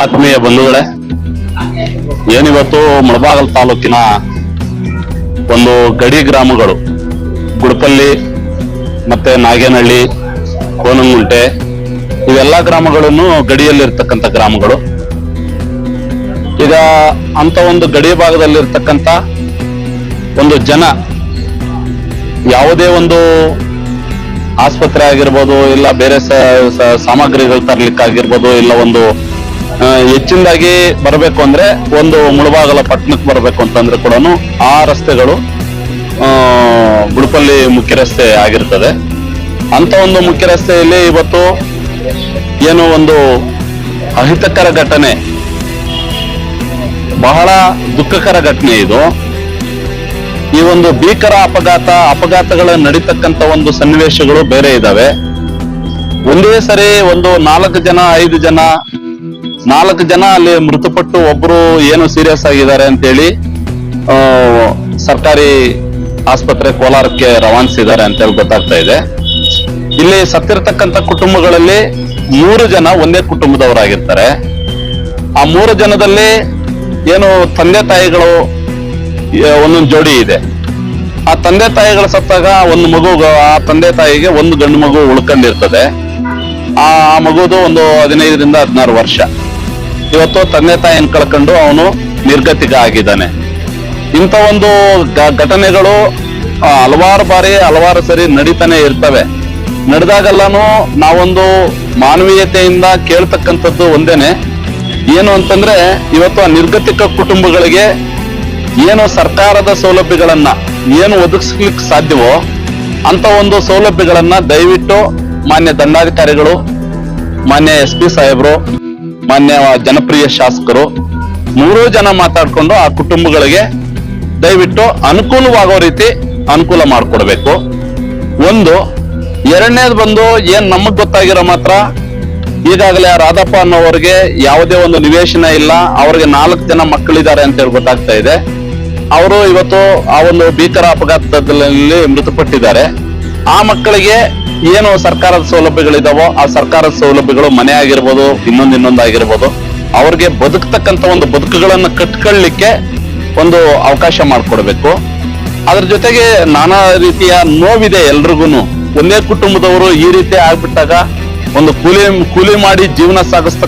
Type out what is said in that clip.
ಆತ್ಮೀಯ ಬಂಧುಗಳೇ, ಏನಿವತ್ತು ಮುಳಬಾಗಲ್ ತಾಲೂಕಿನ ಒಂದು ಗಡಿ ಗ್ರಾಮಗಳು, ಗುಡಪಲ್ಲಿ ಮತ್ತೆ ನಾಗೇನಹಳ್ಳಿ ಕೋನಂಗುಂಟೆ ಇವೆಲ್ಲ ಗ್ರಾಮಗಳನ್ನು ಗಡಿಯಲ್ಲಿರ್ತಕ್ಕಂಥ ಗ್ರಾಮಗಳು. ಈಗ ಅಂತ ಒಂದು ಗಡಿ ಭಾಗದಲ್ಲಿರ್ತಕ್ಕಂಥ ಒಂದು ಜನ ಯಾವುದೇ ಒಂದು ಆಸ್ಪತ್ರೆ ಆಗಿರ್ಬೋದು, ಇಲ್ಲ ಬೇರೆ ಸಾಮಗ್ರಿಗಳು ತರ್ಲಿಕ್ಕಾಗಿರ್ಬೋದು, ಇಲ್ಲ ಒಂದು ಹೆಚ್ಚಿನದಾಗಿ ಬರಬೇಕು ಅಂದ್ರೆ ಒಂದು ಮುಳಬಾಗಲ ಪಟ್ಟಣಕ್ಕೆ ಬರಬೇಕು ಅಂತಂದ್ರೆ ಕೂಡ ಆ ರಸ್ತೆಗಳು ಬುಡುಪಲ್ಲಿ ಮುಖ್ಯ ರಸ್ತೆ ಆಗಿರ್ತದೆ. ಅಂತ ಒಂದು ಮುಖ್ಯ ರಸ್ತೆಯಲ್ಲಿ ಇವತ್ತು ಏನು ಒಂದು ಅಹಿತಕರ ಘಟನೆ, ಬಹಳ ದುಃಖಕರ ಘಟನೆ ಇದು. ಒಂದು ಭೀಕರ ಅಪಘಾತ, ಅಪಘಾತಗಳ ನಡೀತಕ್ಕಂತ ಒಂದು ಸನ್ನಿವೇಶಗಳು ಬೇರೆ ಇದಾವೆ. ಒಂದೇ ಸರಿ ಒಂದು ನಾಲ್ಕು ಜನ, ಐದು ಜನ, ನಾಲ್ಕು ಜನ ಅಲ್ಲಿ ಮೃತಪಟ್ಟು ಒಬ್ರು ಏನು ಸೀರಿಯಸ್ ಆಗಿದ್ದಾರೆ ಅಂತೇಳಿ ಸರ್ಕಾರಿ ಆಸ್ಪತ್ರೆ ಕೋಲಾರಕ್ಕೆ ರವಾನಿಸಿದ್ದಾರೆ ಅಂತೇಳಿ ಗೊತ್ತಾಗ್ತಾ ಇದೆ. ಇಲ್ಲಿ ಸತ್ತಿರತಕ್ಕಂತ ಕುಟುಂಬಗಳಲ್ಲಿ ಮೂರು ಜನ ಒಂದೇ ಕುಟುಂಬದವರಾಗಿರ್ತಾರೆ. ಆ ಮೂರು ಜನದಲ್ಲಿ ಏನು ತಂದೆ ತಾಯಿಗಳು ಒಂದೊಂದು ಜೋಡಿ ಇದೆ. ಆ ತಂದೆ ತಾಯಿಗಳು ಸತ್ತಾಗ ಒಂದು ಮಗು ಆ ತಂದೆ ತಾಯಿಗೆ ಒಂದು ಗಂಡು ಮಗು ಉಳ್ಕೊಂಡಿರ್ತದೆ. ಆ ಮಗುದು ಒಂದು ಹದಿನೈದರಿಂದ ಹದಿನಾರು ವರ್ಷ. ಇವತ್ತು ತಂದೆ ತಾಯಿಯನ್ನು ಕಳ್ಕೊಂಡು ಅವನು ನಿರ್ಗತಿಕ ಆಗಿದ್ದಾನೆ. ಇಂಥ ಒಂದು ಘಟನೆಗಳು ಹಲವಾರು ಬಾರಿ, ಹಲವಾರು ಸರಿ ನಡೀತಾನೆ ಇರ್ತವೆ. ನಡೆದಾಗೆಲ್ಲಾನು ನಾವೊಂದು ಮಾನವೀಯತೆಯಿಂದ ಕೇಳ್ತಕ್ಕಂಥದ್ದು ಒಂದೇನೆ. ಏನು ಅಂತಂದ್ರೆ, ಇವತ್ತು ಆ ನಿರ್ಗತಿಕ ಕುಟುಂಬಗಳಿಗೆ ಏನು ಸರ್ಕಾರದ ಸೌಲಭ್ಯಗಳನ್ನ ಏನು ಒದಗಿಸ್ಲಿಕ್ಕೆ ಸಾಧ್ಯವೋ ಅಂತ ಒಂದು ಸೌಲಭ್ಯಗಳನ್ನ ದಯವಿಟ್ಟು ಮಾನ್ಯ ದಂಡಾಧಿಕಾರಿಗಳು, ಮಾನ್ಯ ಎಸ್ ಪಿ ಸಾಹೇಬರು, ಮಾನ್ಯ ಜನಪ್ರಿಯ ಶಾಸಕರು, ಮೂರೂ ಜನ ಮಾತಾಡ್ಕೊಂಡು ಆ ಕುಟುಂಬಗಳಿಗೆ ದಯವಿಟ್ಟು ಅನುಕೂಲವಾಗೋ ರೀತಿ ಅನುಕೂಲ ಮಾಡಿಕೊಡ್ಬೇಕು. ಒಂದು, ಎರಡನೇದು ಬಂದು ಏನ್ ನಮಗ್ ಗೊತ್ತಾಗಿರೋ ಮಾತ್ರ ಈಗಾಗಲೇ ರಾಧಪ್ಪ ಅನ್ನೋರಿಗೆ ಯಾವುದೇ ಒಂದು ನಿವೇಶನ ಇಲ್ಲ, ಅವ್ರಿಗೆ ನಾಲ್ಕು ಜನ ಮಕ್ಕಳಿದ್ದಾರೆ ಅಂತ ಹೇಳಿ ಗೊತ್ತಾಗ್ತಾ ಇದೆ. ಅವರು ಇವತ್ತು ಆ ಒಂದು ಭೀಕರ ಅಪಘಾತದಲ್ಲಿ ಮೃತಪಟ್ಟಿದ್ದಾರೆ. ಆ ಮಕ್ಕಳಿಗೆ ಏನು ಸರ್ಕಾರದ ಸೌಲಭ್ಯಗಳಿದಾವೋ ಆ ಸರ್ಕಾರದ ಸೌಲಭ್ಯಗಳು ಮನೆ ಆಗಿರ್ಬೋದು, ಇನ್ನೊಂದು ಇನ್ನೊಂದು ಆಗಿರ್ಬೋದು, ಅವ್ರಿಗೆ ಬದುಕ್ತಕ್ಕಂಥ ಒಂದು ಬದುಕುಗಳನ್ನ ಕಟ್ಕೊಳ್ಳಿಕ್ಕೆ ಒಂದು ಅವಕಾಶ ಮಾಡಿಕೊಡ್ಬೇಕು. ಅದ್ರ ಜೊತೆಗೆ ನಾನಾ ರೀತಿಯ ನೋವಿದೆ ಎಲ್ರಿಗೂ ಒಂದೇ ಕುಟುಂಬದವರು ಈ ರೀತಿ ಆಗ್ಬಿಟ್ಟಾಗ ಒಂದು ಕೂಲಿ ಕೂಲಿ ಮಾಡಿ ಜೀವನ ಸಾಗಿಸ್ತ